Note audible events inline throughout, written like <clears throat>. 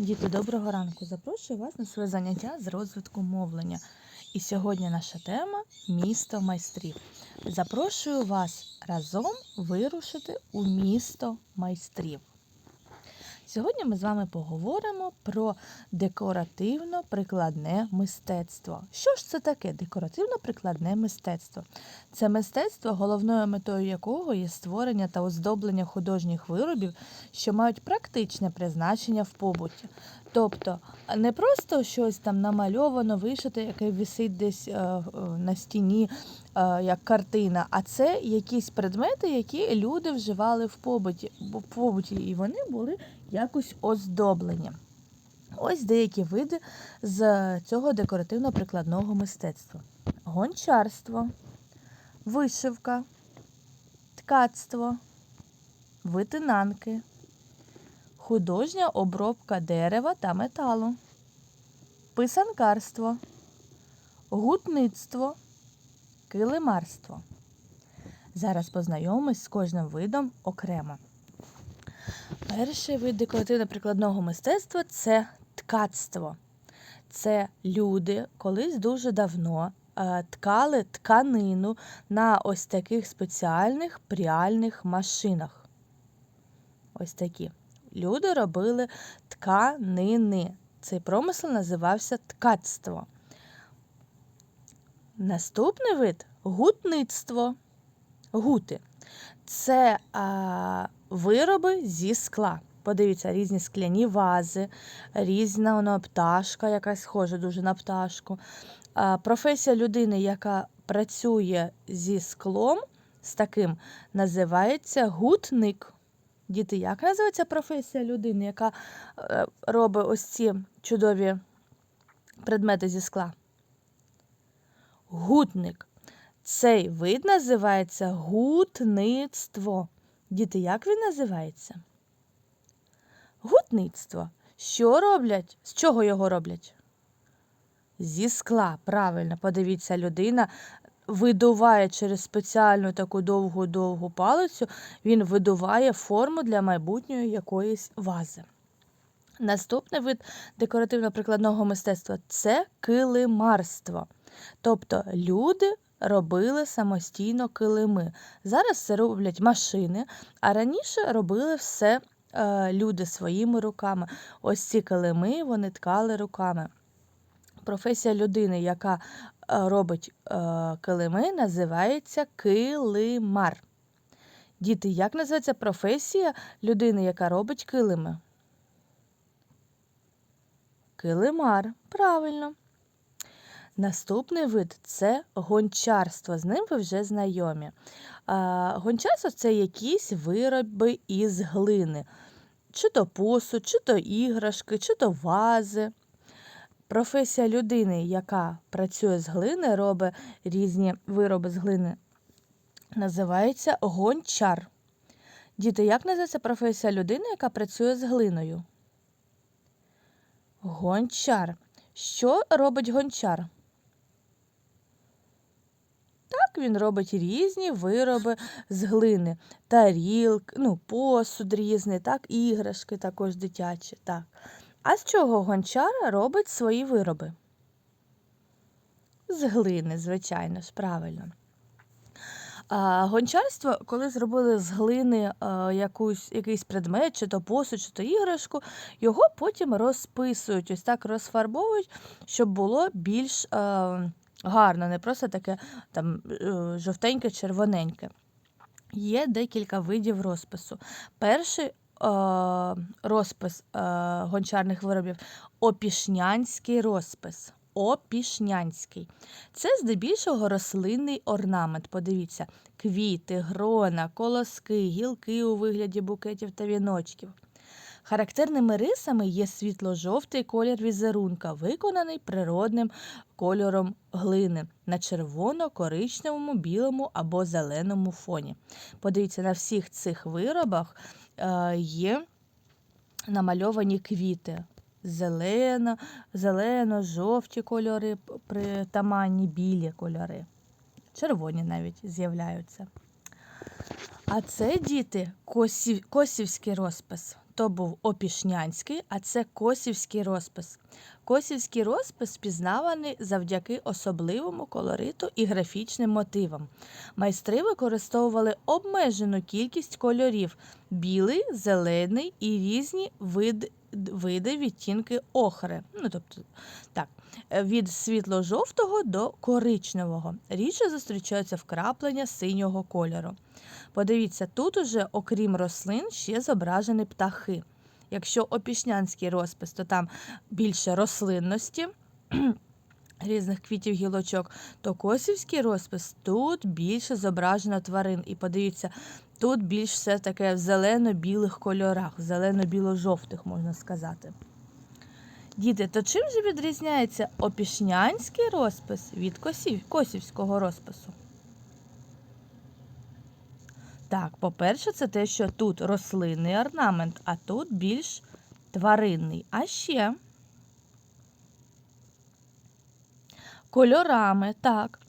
Діти, доброго ранку! Запрошую вас на своє заняття з розвитку мовлення. І сьогодні наша тема місто майстрів. Запрошую вас разом вирушити у місто майстрів. Сьогодні ми з вами поговоримо про декоративно-прикладне мистецтво. Що ж це таке декоративно-прикладне мистецтво? Це мистецтво, головною метою якого є створення та оздоблення художніх виробів, що мають практичне призначення в побуті. Тобто не просто щось там намальовано, вишите, яке висить десь е, е, на стіні, е, як картина, а це якісь предмети, які люди вживали в побуті, в побуті і вони були якось оздоблені. Ось деякі види з цього декоративно-прикладного мистецтва: гончарство, вишивка, ткацтво, витинанки, художня обробка дерева та металу, писанкарство, гутництво, килимарство. Зараз познайомимось з кожним видом окремо. Перший вид декоративно-прикладного мистецтва це ткацтво. Це люди колись дуже давно е, ткали тканину на ось таких спеціальних пряльних машинах. Ось такі. Люди робили тканини. Цей промисел називався ткацтво. Наступний вид гутництво. Гути. Це а, вироби зі скла. Подивіться, різні скляні вази, різна воно пташка, яка схожа дуже на пташку. А, професія людини, яка працює зі склом, з таким, називається гутник. Діти, як називається професія людини, яка е, робить ось ці чудові предмети зі скла? Гутник. Цей вид називається гутництво. Діти, як він називається? Гутництво. Що роблять? З чого його роблять? Зі скла. Правильно, подивіться, людина видуває через спеціальну таку довгу-довгу палицю, він видуває форму для майбутньої якоїсь вази. Наступний вид декоративно-прикладного мистецтва це килимарство. Тобто люди робили самостійно килими. Зараз це роблять машини, а раніше робили все е, люди своїми руками. Ось ці килими вони ткали руками. Професія людини, яка е, робить е, килими, називається килимар. Діти, як називається професія людини, яка робить килими? Килимар. Правильно. Наступний вид це гончарство. З ним ви вже знайомі. Гончарство це якісь вироби із глини, чи то посуд, чи то іграшки, чи то вази. Професія людини, яка працює з глини, робить різні вироби з глини, називається гончар. Діти, як називається професія людини, яка працює з глиною? Гончар. Що робить гончар? Так, він робить різні вироби з глини, тарілки, ну, посуд різний, так, іграшки також дитячі. так. А з чого гончар робить свої вироби? З глини, звичайно ж, правильно. А, Гончарство, коли зробили з глини а, якусь, якийсь предмет, чи то посуд, чи то іграшку, його потім розписують, ось так розфарбовують, щоб було більш а, гарно, не просто таке там е, жовтеньке, червоненьке. Є декілька видів розпису. Перший розпис е, гончарних виробів опішнянський розпис. Опішнянський. Це здебільшого рослинний орнамент. Подивіться, квіти, грона, колоски, гілки у вигляді букетів та віночків. Характерними рисами є світло-жовтий колір візерунка, виконаний природним кольором глини на червоно-коричневому, білому або зеленому фоні. Подивіться, на всіх цих виробах е, є намальовані квіти. Зелено, зелено, жовті кольори, притаманні білі кольори. Червоні навіть з'являються. А це діти косів, косівський розпис. То був опішнянський, а це косівський розпис. Косівський розпис впізнаваний завдяки особливому колориту і графічним мотивам. Майстри використовували обмежену кількість кольорів білий, зелений і різні види, види відтінки охри. Ну, тобто, так, е, від світло-жовтого до коричневого. Рідше зустрічаються вкраплення синього кольору. Подивіться, тут уже, окрім рослин, ще зображені птахи. Якщо опішнянський розпис, то там більше рослинності, <clears throat> різних квітів гілочок, то косівський розпис тут більше зображено тварин. І подивіться, тут більш все таке в зелено-білих кольорах, зелено-біло-жовтих, можна сказати. Діти, то чим же відрізняється опішнянський розпис від косів, косівського розпису? Так, по-перше, це те, що тут рослинний орнамент, а тут більш тваринний. А ще кольорами, так.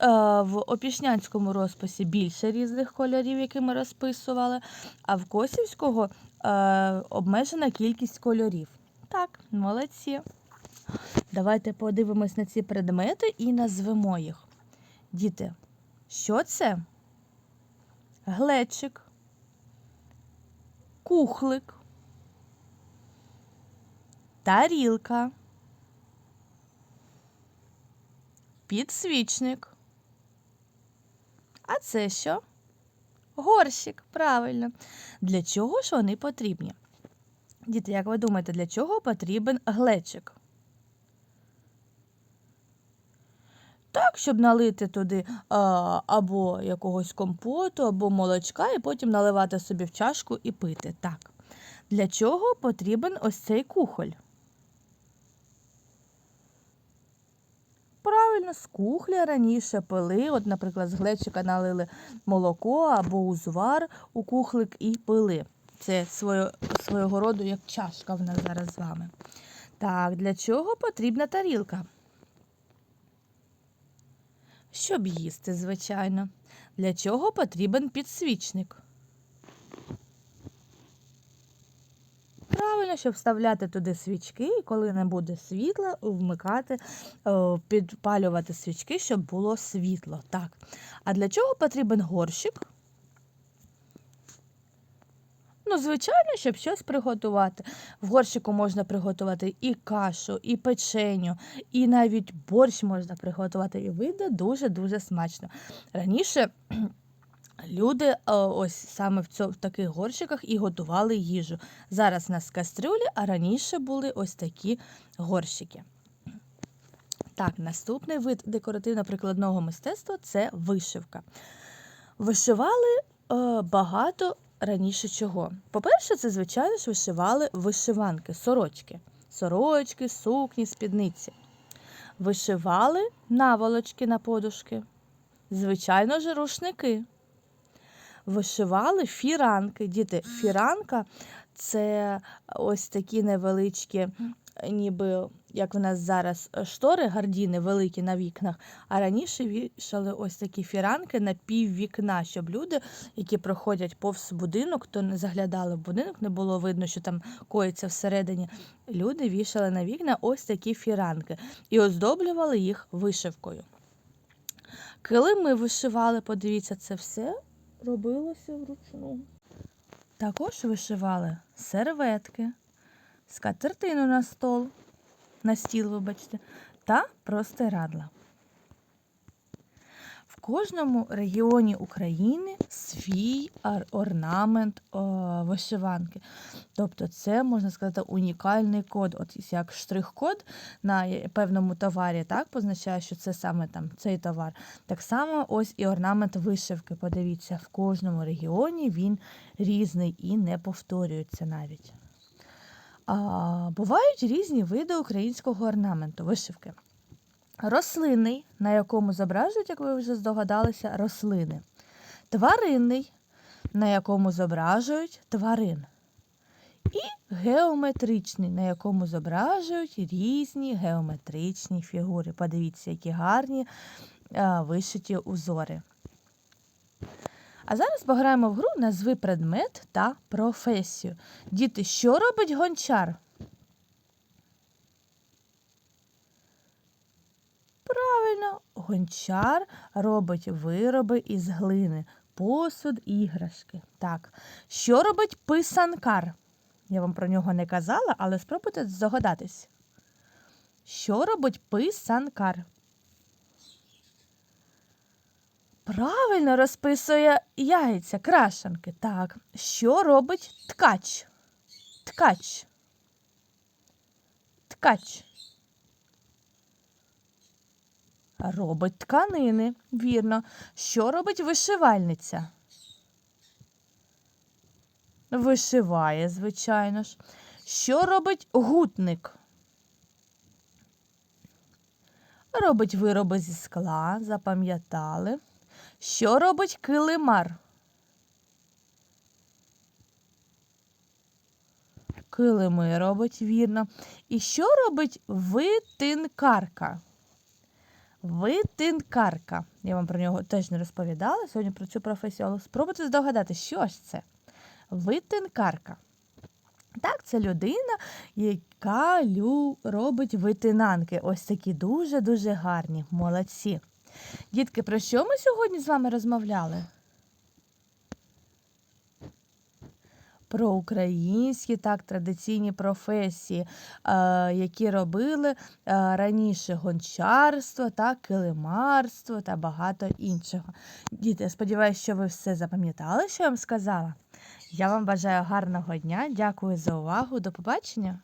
Е, В опішнянському розписі більше різних кольорів, які ми розписували, а в Косівського е, обмежена кількість кольорів. Так, молодці. Давайте подивимось на ці предмети і назвемо їх. Діти, що це? Глечик, кухлик, тарілка, підсвічник. А це що? Горщик, правильно. Для чого ж вони потрібні? Діти, як ви думаєте, для чого потрібен глечик? Так, щоб налити туди а, або якогось компоту, або молочка, і потім наливати собі в чашку і пити. Так. Для чого потрібен ось цей кухоль? Правильно, з кухля раніше пили. От, наприклад, з глечика налили молоко або узвар у кухлик і пили. Це своє, свого роду як чашка в нас зараз з вами. Так, для чого потрібна тарілка? Щоб їсти, звичайно. Для чого потрібен підсвічник? Правильно, щоб вставляти туди свічки, і коли не буде світла, вмикати, е, підпалювати свічки, щоб було світло. Так. А для чого потрібен горщик? Ну, звичайно, щоб щось приготувати. В горщику можна приготувати і кашу, і печеню, і навіть борщ можна приготувати. І вийде дуже-дуже смачно. Раніше люди е, ось саме в, цьому, в таких горщиках і готували їжу. Зараз у нас кастрюлі, а раніше були ось такі горщики. Так, наступний вид декоративно-прикладного мистецтва це вишивка. Вишивали е, багато раніше чого? По-перше, це, звичайно ж, вишивали вишиванки, сорочки. Сорочки, сукні, спідниці. Вишивали наволочки на подушки. Звичайно ж, рушники. Вишивали фіранки. Діти, фіранка це ось такі невеличкі, ніби як в нас зараз штори, гардіни великі на вікнах, а раніше вішали ось такі фіранки на пів вікна, щоб люди, які проходять повз будинок, то не заглядали в будинок, не було видно, що там коїться всередині. Люди вішали на вікна ось такі фіранки і оздоблювали їх вишивкою. Килими вишивали, подивіться, це все робилося вручну. Також вишивали серветки, скатертину на стол, на стіл, вибачте, та простирадла. Кожному регіоні України свій орнамент вишиванки. Тобто це, можна сказати, унікальний код. От як штрих-код на певному товарі так, позначає, що це саме там цей товар. Так само ось і орнамент вишивки. Подивіться, в кожному регіоні він різний і не повторюється навіть. А, бувають різні види українського орнаменту, вишивки. Рослинний, на якому зображують, як ви вже здогадалися, рослини. Тваринний, на якому зображують тварин. І геометричний, на якому зображують різні геометричні фігури. Подивіться, які гарні а, вишиті узори. А зараз пограємо в гру назви предмет та професію. Діти, що робить гончар? Правильно, гончар робить вироби із глини, посуд, іграшки. Так. Що робить писанкар? Я вам про нього не казала, але спробуйте здогадатись. Що робить писанкар? Правильно розписує яйця, крашанки. Так. Що робить ткач? Ткач. Ткач. Робить тканини. Вірно. Що робить вишивальниця? Вишиває, звичайно ж. Що робить гутник? Робить вироби зі скла, запам'ятали. Що робить килимар? Килими робить, вірно. І що робить витинкарка? Витинкарка. Я вам про нього теж не розповідала сьогодні про цю професію, але спробуйте здогадати, що ж це? Витинкарка. Так, це людина, яка робить витинанки. Ось такі дуже-дуже гарні. Молодці. Дітки, про що ми сьогодні з вами розмовляли? Про українські так традиційні професії, е, які робили е, раніше гончарство, так, килимарство та багато іншого. Діти, сподіваюся, що ви все запам'ятали, що я вам сказала. Я вам бажаю гарного дня. Дякую за увагу. До побачення.